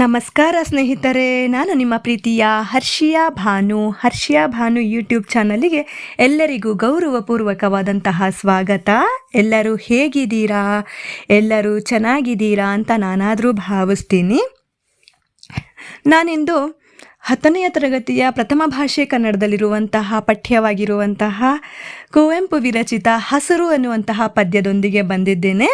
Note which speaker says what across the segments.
Speaker 1: ನಮಸ್ಕಾರ ಸ್ನೇಹಿತರೆ, ನಾನು ನಿಮ್ಮ ಪ್ರೀತಿಯ ಹರ್ಷಿಯಾ ಭಾನು. ಹರ್ಷಿಯಾ ಭಾನು ಯೂಟ್ಯೂಬ್ ಚಾನಲಿಗೆ ಎಲ್ಲರಿಗೂ ಗೌರವಪೂರ್ವಕವಾದಂತಹ ಸ್ವಾಗತ. ಎಲ್ಲರೂ ಹೇಗಿದ್ದೀರಾ? ಎಲ್ಲರೂ ಚೆನ್ನಾಗಿದ್ದೀರಾ ಅಂತ ನಾನಾದರೂ ಭಾವಿಸ್ತೀನಿ. ನಾನಿಂದು ಹತ್ತನೆಯ ತರಗತಿಯ ಪ್ರಥಮ ಭಾಷೆ ಕನ್ನಡದಲ್ಲಿರುವಂತಹ, ಪಠ್ಯವಾಗಿರುವಂತಹ ಕುವೆಂಪು ವಿರಚಿತ ಹಸಿರು ಅನ್ನುವಂತಹ ಪದ್ಯದೊಂದಿಗೆ ಬಂದಿದ್ದೇನೆ.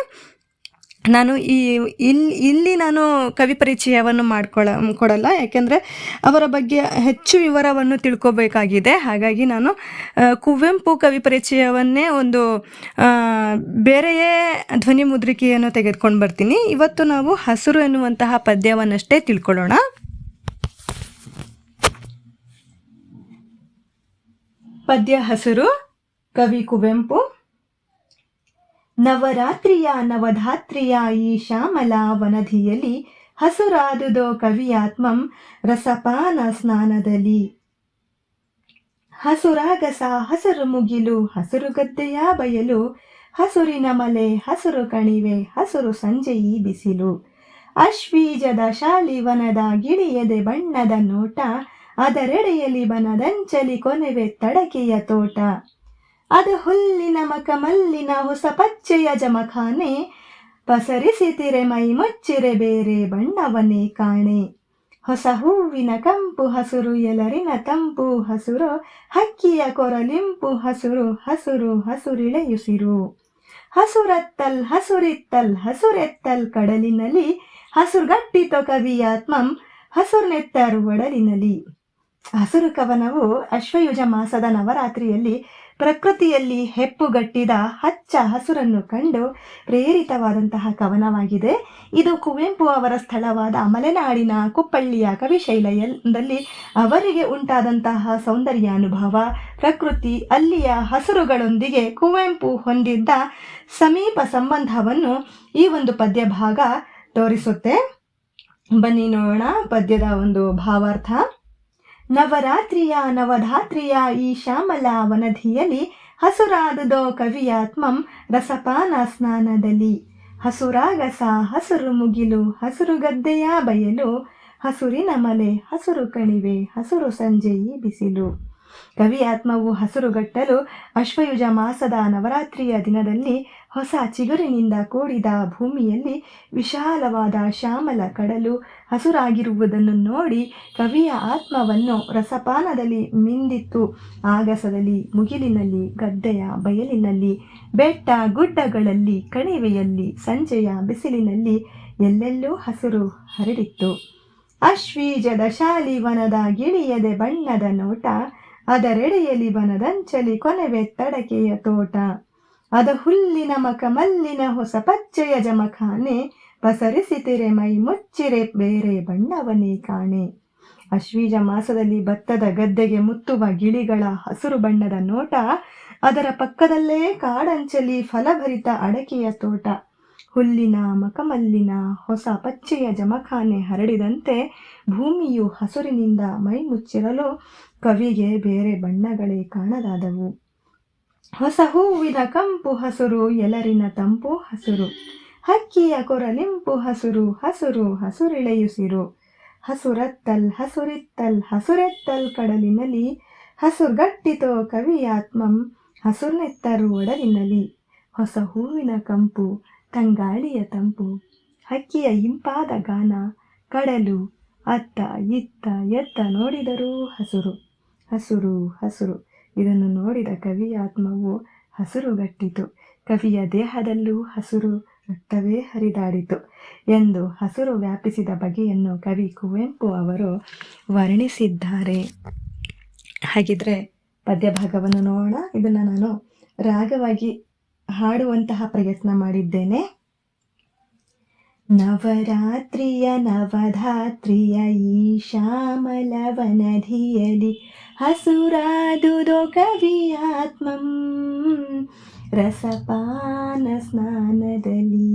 Speaker 1: ನಾನು ಈ ಇಲ್ಲಿ ಇಲ್ಲಿ ನಾನು ಕವಿ ಪರಿಚಯವನ್ನು ಮಾಡ್ಕೊಳ್ಳ ಕೊಡಲ್ಲ. ಯಾಕೆಂದರೆ ಅವರ ಬಗ್ಗೆ ಹೆಚ್ಚು ವಿವರವನ್ನು ತಿಳ್ಕೊಬೇಕಾಗಿದೆ. ಹಾಗಾಗಿ ನಾನು ಕುವೆಂಪು ಕವಿ ಪರಿಚಯವನ್ನೇ ಒಂದು ಬೇರೆಯೇ ಧ್ವನಿ ಮುದ್ರಿಕೆಯನ್ನು ತೆಗೆದುಕೊಂಡು ಬರ್ತೀನಿ. ಇವತ್ತು ನಾವು ಹಸಿರು ಎನ್ನುವಂತಹ ಪದ್ಯವನ್ನಷ್ಟೇ ತಿಳ್ಕೊಳ್ಳೋಣ. ಪದ್ಯ ಹಸಿರು, ಕವಿ ಕುವೆಂಪು. ನವರಾತ್ರಿಯ ನವಧಾತ್ರಿಯ ಈ ಶ್ಯಾಮಲ ವನಧಿಯಲ್ಲಿ ಹಸುರಾದುದೋ ಕವಿಯಾತ್ಮಂ ರಸಪಾನ ಸ್ನಾನದಲ್ಲಿ. ಹಸುರಾಗಸ ಹಸಿರು ಮುಗಿಲು, ಹಸುರು ಗದ್ದೆಯ ಬಯಲು, ಹಸುರಿನ ಮಲೆ, ಹಸುರು ಕಣಿವೆ, ಹಸುರು ಸಂಜೆಯಿ ಬಿಸಿಲು. ಅಶ್ವೀಜದ ಶಾಲಿವನದ ಗಿಳಿಯದೆ ಬಣ್ಣದ ನೋಟ, ಅದರೆಡೆಯಲ್ಲಿ ಬನದಂಚಲಿ ಕೊನೆವೆ ತಡಕೆಯ ತೋಟ. ಅದು ಹುಲ್ಲಿನ ಮಕಮಲ್ಲಿನ ಹೊಸ ಪಚ್ಚೆಯ ಜಮಖಾನೆ. ಪಸರಿಸಿತಿರೆ ಮೈ ಮುಚ್ಚಿರೆ ಬೇರೆ ಬಣ್ಣವನೇ ಕಾಣೆ. ಹೊಸ ಹೂವಿನ ಕಂಪು ಹಸುರು ಎಲರಿನ ತಂಪು ಹಸುರು. ಹಕ್ಕಿಯ ಕೊರಲಿಂಪು ಹಸುರು ಹಸುರು ಹಸುರಿಳೆಯುಸಿರು. ಹಸುರತ್ತಲ್ ಹಸುರಿತ್ತಲ್ ಹಸುರೆತ್ತಲ್ ಕಡಲಿನಲ್ಲಿ. ಹಸುರ್ಗಟ್ಟಿತೊ ಕವಿಯಾತ್ಮಂ ಹಸುರ್ನೆತ್ತರು ಒಡಲಿನಲ್ಲಿ ಹಸುರು ಕವನವು ಅಶ್ವಯುಜ ಮಾಸದ ನವರಾತ್ರಿಯಲ್ಲಿ ಪ್ರಕೃತಿಯಲ್ಲಿ ಹೆಪ್ಪುಗಟ್ಟಿದ ಹಚ್ಚ ಹಸುರನ್ನು ಕಂಡು ಪ್ರೇರಿತವಾದಂತಹ ಕವನವಾಗಿದೆ. ಇದು ಕುವೆಂಪು ಅವರ ಸ್ಥಳವಾದ ಮಲೆನಾಡಿನ ಕುಪ್ಪಳ್ಳಿಯ ಕವಿಶೈಲಯದಲ್ಲಿ ಅವರಿಗೆ ಉಂಟಾದಂತಹ ಸೌಂದರ್ಯ ಅನುಭವ. ಪ್ರಕೃತಿ ಅಲ್ಲಿಯ ಹಸುರುಗಳೊಂದಿಗೆ ಕುವೆಂಪು ಹೊಂದಿದ್ದ ಸಮೀಪ ಸಂಬಂಧವನ್ನು ಈ ಒಂದು ಪದ್ಯ ಭಾಗ ತೋರಿಸುತ್ತೆ. ಬನ್ನಿ ನೋಡೋಣ ಪದ್ಯದ ಒಂದು ಭಾವಾರ್ಥ. ನವರಾತ್ರಿಯ ನವಧಾತ್ರಿಯ ಈ ಶ್ಯಾಮಲಾ ವನಧಿಯಲ್ಲಿ ಹಸುರಾದುದೋ ಕವಿಯಾತ್ಮಂ ರಸಪಾನ ಸ್ನಾನದಲ್ಲಿ. ಹಸುರಾಗಸ ಹಸುರು ಮುಗಿಲು, ಹಸುರು ಗದ್ದೆಯ ಬಯಲು, ಹಸುರಿನ ಮಲೆ, ಹಸುರು ಕಣಿವೆ, ಹಸುರು ಸಂಜೆಯಿ ಬಿಸಿಲು. ಕವಿಯಾತ್ಮವು ಹಸುರುಗಟ್ಟಲು ಅಶ್ವಯುಜ ಮಾಸದ ನವರಾತ್ರಿಯ ದಿನದಲ್ಲಿ ಹೊಸ ಚಿಗುರಿನಿಂದ ಕೂಡಿದ ಭೂಮಿಯಲ್ಲಿ ವಿಶಾಲವಾದ ಶ್ಯಾಮಲ ಕಡಲು ಹಸುರಾಗಿರುವುದನ್ನು ನೋಡಿ ಕವಿಯ ಆತ್ಮವನ್ನು ರಸಪಾನದಲ್ಲಿ ಮಿಂದಿತ್ತು. ಆಗಸದಲ್ಲಿ ಮುಗಿಲಿನಲ್ಲಿ, ಗದ್ದೆಯ ಬಯಲಿನಲ್ಲಿ, ಬೆಟ್ಟ ಗುಡ್ಡಗಳಲ್ಲಿ, ಕಣಿವೆಯಲ್ಲಿ, ಸಂಜೆಯ ಬಿಸಿಲಿನಲ್ಲಿ ಎಲ್ಲೆಲ್ಲೂ ಹಸಿರು ಹರಡಿತ್ತು ಅಶ್ವೀಜದ ಶಾಲಿವನದ ಗಿಳಿಯದೆ ಬಣ್ಣದ ನೋಟ, ಅದರೆಡೆಯಲ್ಲಿ ವನದಂಚಲಿ ಕೊನೆವೆ ತಡಕೆಯ ತೋಟ. ಅದ ಹುಲ್ಲಿನ ಮಕಮಲ್ಲಿನ ಹೊಸ ಪಚ್ಚೆಯ ಜಮಖಾನೆ ಪಸರಿಸಿತಿರೆ ಮೈ ಮುಚ್ಚಿರೆ ಬೇರೆ ಬಣ್ಣವನೇ ಕಾಣೆ. ಅಶ್ವೀಜ ಮಾಸದಲ್ಲಿ ಭತ್ತದ ಗದ್ದೆಗೆ ಮುತ್ತುವ ಗಿಳಿಗಳ ಹಸಿರು ಬಣ್ಣದ ನೋಟ, ಅದರ ಪಕ್ಕದಲ್ಲೇ ಕಾಡಂಚಲಿ ಫಲಭರಿತ ಅಡಕೆಯ ತೋಟ. ಹುಲ್ಲಿನ ಮಕಮಲ್ಲಿನ ಹೊಸ ಪಚ್ಚೆಯ ಜಮಖಾನೆ ಹರಡಿದಂತೆ ಭೂಮಿಯು ಹಸುರಿನಿಂದ ಮೈ ಮುಚ್ಚಿರಲು ಕವಿಗೆ ಬೇರೆ ಬಣ್ಣಗಳೇ ಕಾಣದಾದವು ಹೊಸ ಹೂವಿನ ಕಂಪು ಹಸುರು, ಎಲರಿನ ತಂಪು ಹಸುರು. ಹಕ್ಕಿಯ ಕೊರಲಿಂಪು ಹಸುರು ಹಸುರು ಹಸುರಿಳೆಯುಸಿರು ಹಸುರತ್ತಲ್ ಹಸುರಿತ್ತಲ್ ಹಸುರೆತ್ತಲ್ ಕಡಲಿನಲ್ಲಿ ಹಸುರ್ಗಟ್ಟಿತೋ ಕವಿಯಾತ್ಮಂ ಹಸುರ್ನೆತ್ತರು ಒಡಲಿನಲ್ಲಿ. ಹೊಸ ಹೂವಿನ ಕಂಪು, ತಂಗಾಳಿಯ ತಂಪು. ಹಕ್ಕಿಯ ಇಂಪಾದ ಗಾನ, ಕಡಲು, ಅತ್ತ, ಇತ್ತ, ಎತ್ತ ನೋಡಿದರೂ ಹಸುರು. ಹಸುರು ಹಸುರು. ಇದನ್ನು ನೋಡಿದ ಕವಿಯ ಆತ್ಮವು ಹಸುರುಗಟ್ಟಿತು. ಕವಿಯ ದೇಹದಲ್ಲೂ ಹಸುರು ರಕ್ತವೇ ಹರಿದಾಡಿತು ಎಂದು ಹಸುರು ವ್ಯಾಪಿಸಿದ ಬಗೆಯನ್ನು ಕವಿ ಕುವೆಂಪು ಅವರು ವರ್ಣಿಸಿದ್ದಾರೆ. ಹಾಗಿದ್ರೆ ಪದ್ಯ ಭಾಗವನ್ನು ನೋಡೋಣ. ಇದನ್ನು ನಾನು ರಾಗವಾಗಿ ಹಾಡುವಂತಹ ಪ್ರಯತ್ನ ಮಾಡಿದ್ದೇನೆ. ನವರಾತ್ರಿಯ ನವಧಾತ್ರಿಯ ಈ ಶ್ಯಾಮಲ ವನಧಿಯಲಿ ಹಸುರಾದುದೋ ಕವಿಯಾತ್ಮಂ ರಸಪಾನ ಸ್ನಾನದಲ್ಲಿ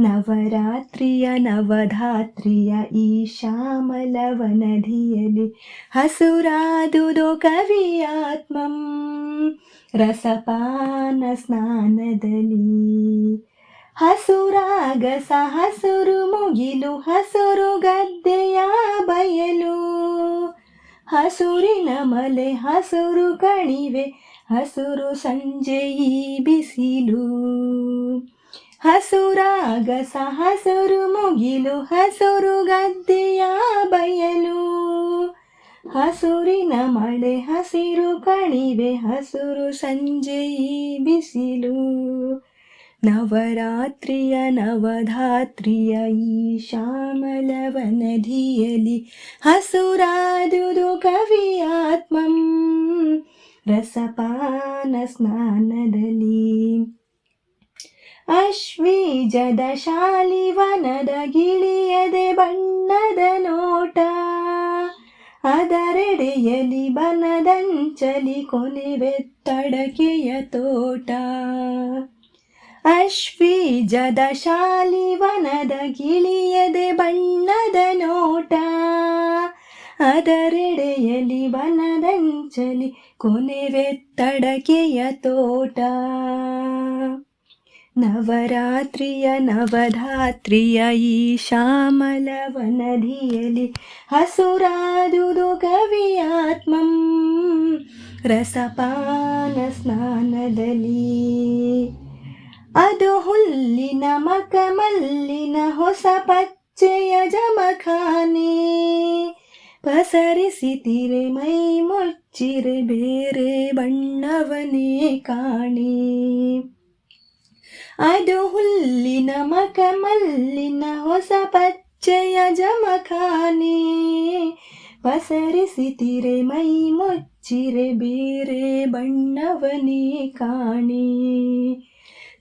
Speaker 1: ನವರಾತ್ರಿಯ ನವಧಾತ್ರಿಯ ಈ ಶ್ಯಾಮಲ ವನಧಿಯಲಿ ಹಸುರಾದುದೋ ಕವಿಯಾತ್ಮಂ ರಸಪಾನ ಸ್ನಾನದಲ್ಲಿ ಹಸುರಾಗಸ ಹಸುರು ಮುಗಿಲು, ಹಸುರು ಗದ್ದೆಯ ಬಯಲು. ಹಸುರಿನ ಮಲೆ ಹಸುರು ಕಣಿವೆ, ಹಸುರು ಸಂಜೆ ಈ ಬಿಸಿಲು. ಹಸುರಾಗಸ ಹಸುರು ಮುಗಿಲು, ಹಸುರು ಗದ್ದೆಯ ಬಯಲು. ಹಸುರಿನ ಮಳೆ ಹಸಿರು ಕಣಿವೆ, ಹಸುರು ಸಂಜೆ ಈ ಬಿಸಿಲು. ನವರಾತ್ರಿಯ ನವಧಾತ್ರಿಯ ಈ ಶ್ಯಾಮಲವನಧಿಯಲಿ ಹಸುರಾದುದು ಕವಿಯಾತ್ಮಂ ರಸಪಾನ ಸ್ನಾನದಲ್ಲಿ. ಅಶ್ವೀಜದ ಶಾಲಿವನದ ಗಿಳಿಯದೆ ಬಣ್ಣದ ನೋಟ ಅದರೆಡೆಯಲಿ ಬನದಂಚಲಿ ಕೊನೆವೆತ್ತಡಕೆಯ ತೋಟ. ಅಶ್ವೀಜದ ಶಾಲಿವನದ ಗಿಳಿಯದೆ ಬಣ್ಣದ ನೋಟ. ಅದರೆಡೆಯಲಿ ವನದಂಚಲಿ ಕೊನೆವೆತ್ತಡಕೆಯ ತೋಟ. ನವರಾತ್ರಿಯ ನವಧಾತ್ರಿಯ ಈ ಶ್ಯಾಮಲ ನದಿಯಲಿ ಹಸುರಾದುದು ಕವಿಯಾತ್ಮಂ ರಸಪಾನ ಸ್ನಾನದಲ್ಲಿ ಅದು ಹುಲ್ಲಿನ ಮಕಮಲ್ಲಿನ ಹೊಸ ಪಚ್ಚೆಯ ಜಮಖಾನೆ. ಪಸರಿಸಿತಿರೆ ಮೈ ಮುಚ್ಚಿರೆ ಬೇರೆ ಬಣ್ಣವನೇ ಕಾಣೆ. ಅದು ಹುಲ್ಲಿನ ಮಕಮಲ್ಲಿನ ಹೊಸ ಪಚ್ಚೆಯ ಜಮಖಾನೆ. ಪಸರಿಸಿತಿರೆ ಮೈ ಮುಚ್ಚಿರೆ ಬೇರೆ ಬಣ್ಣವನೇ ಕಾಣೆ.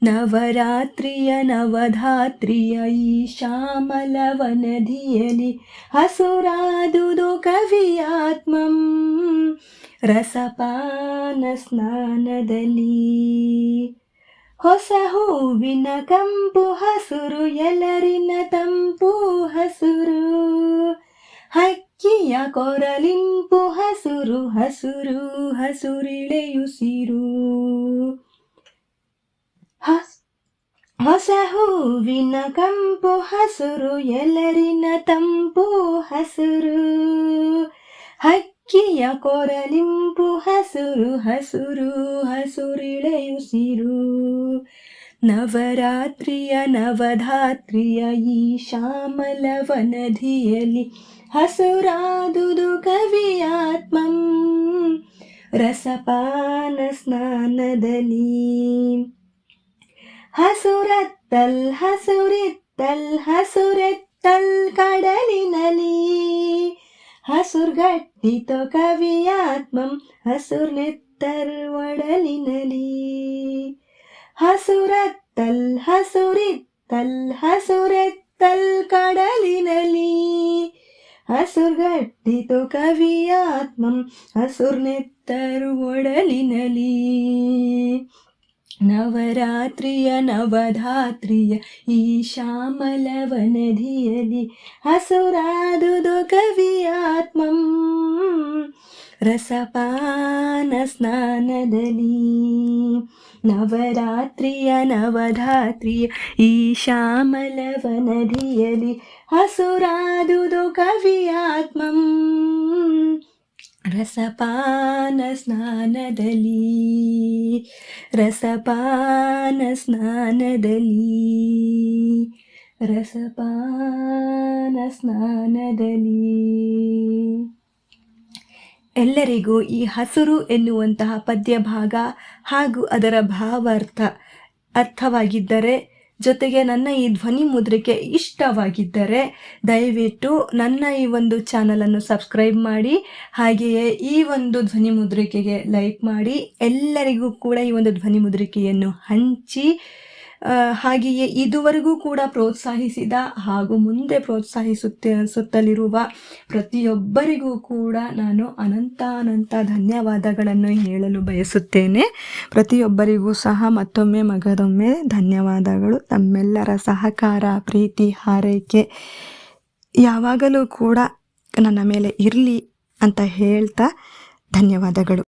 Speaker 1: ನವರಾತ್ರಿಯ ನವಧಾತ್ರಿಯ ಈ ಶ್ಯಾಮಲವ ನದಿಯಲಿ ಹಸುರಾದುದು ಕವಿಯಾತ್ಮಂ ರಸಪಾನ ಸ್ನಾನದಲ್ಲಿ. ಹೊಸ ಹೂವಿನ ಕಂಪು ಹಸುರು, ಎಲ್ಲರಿನ ತಂಪು ಹಸುರು. ಹಕ್ಕಿಯ ಕೊರಲಿಂಪು ಹಸುರು ಹಸುರು ಹಸುರಿಳೆಯುಸಿರು. ಹೊಸ ಹೂವಿನ ಕಂಪು ಹಸುರು, ಎಲ್ಲರಿನ ತಂಪು ಹಸುರು. ಹಕ್ಕಿಯ ಕೊರಲಿಂಪು ಹಸುರು ಹಸುರು ಹಸುರಿಳೆಯುಸಿರು ನವರಾತ್ರಿಯ ನವಧಾತ್ರಿಯ ಈ ಶ್ಯಾಮಲವನಧಿಯಲ್ಲಿ ಹಸುರಾದುದು ಕವಿಯಾತ್ಮಂ. ರಸಪಾನ ಸ್ನಾನದಲ್ಲಿ ಹಸುರತ್ತಲ್, ಹಸುರಿತ್ತಲ್, ಹಸುರೆತ್ತಲ್ ಕಡಲಿನಲಿ ಹಸುರ್ಗಟ್ಟಿತೋ ಕವಿಯಾತ್ಮಂ ಹಸುರ್ನೆತ್ತರ್ ಒಡಲಿನಲಿ ಹಸುರತ್ತಲ್, ಹಸುರಿತ್ತಲ್, ಹಸುರೆತ್ತಲ್ ಕಡಲಿನಲಿ ಹಸುರ್ಗಟ್ಟಿತು ಕವಿಯಾತ್ಮಂ ಹಸುರ್ನೆತ್ತರ್ ಒಡಲಿನಲಿ ನವರಾತ್ರಿಯ ನವಧಾತ್ರಿಯ ಈ ಶ್ಯಾಮಲವ ನದಿಯಲಿ ಹಸುರಾದುದು ಕವಿಯಾತ್ಮಂ ರಸಪಾನ ಸ್ನಾನದಲ್ಲಿ ನವರಾತ್ರಿಯ ನವಧಾತ್ರಿಯ ಈ ಶ್ಯಾಮಲವ ನದಿಯಲಿ ಹಸುರಾದುದು ಕವಿಯಾತ್ಮಂ ರಸಪಾನ ಸ್ನಾನದಲ್ಲಿ ರಸಪಾನ ಸ್ನಾನದಲ್ಲಿ ರಸಪಾನ ಸ್ನಾನದಲ್ಲಿ ಎಲ್ಲರಿಗೂ ಈ ಹಸುರು ಎನ್ನುವಂತಹ ಪದ್ಯ ಭಾಗ ಹಾಗೂ ಅದರ ಭಾವಾರ್ಥ ಅರ್ಥವಾಗಿದ್ದರೆ ಜೊತೆಗೆ ನನ್ನ ಈ ಧ್ವನಿ ಮುದ್ರಿಕೆ ಇಷ್ಟವಾಗಿದ್ದರೆ ದಯವಿಟ್ಟು ನನ್ನ ಈ ಒಂದು ಚಾನಲನ್ನು ಸಬ್ಸ್ಕ್ರೈಬ್ ಮಾಡಿ, ಹಾಗೆಯೇ ಈ ಒಂದು ಧ್ವನಿ ಮುದ್ರಿಕೆಗೆ ಲೈಕ್ ಮಾಡಿ, ಎಲ್ಲರಿಗೂ ಕೂಡ ಈ ಒಂದು ಧ್ವನಿ ಮುದ್ರಿಕೆಯನ್ನು ಹಂಚಿ ಹಾಗೆಯೇ ಇದುವರೆಗೂ ಕೂಡ ಪ್ರೋತ್ಸಾಹಿಸಿದ ಹಾಗೂ ಮುಂದೆ ಪ್ರೋತ್ಸಾಹಿಸುತ್ತೆ, ಸುತ್ತಲಿರುವ ಪ್ರತಿಯೊಬ್ಬರಿಗೂ ಕೂಡ ನಾನು ಅನಂತ ಅನಂತ ಧನ್ಯವಾದಗಳನ್ನು ಹೇಳಲು ಬಯಸುತ್ತೇನೆ. ಪ್ರತಿಯೊಬ್ಬರಿಗೂ ಸಹ ಮತ್ತೊಮ್ಮೆ ಮಗದೊಮ್ಮೆ ಧನ್ಯವಾದಗಳು. ತಮ್ಮೆಲ್ಲರ ಸಹಕಾರ, ಪ್ರೀತಿ, ಹಾರೈಕೆ ಯಾವಾಗಲೂ ಕೂಡ ನನ್ನ ಮೇಲೆ ಇರಲಿ ಅಂತ ಹೇಳ್ತಾ ಧನ್ಯವಾದಗಳು.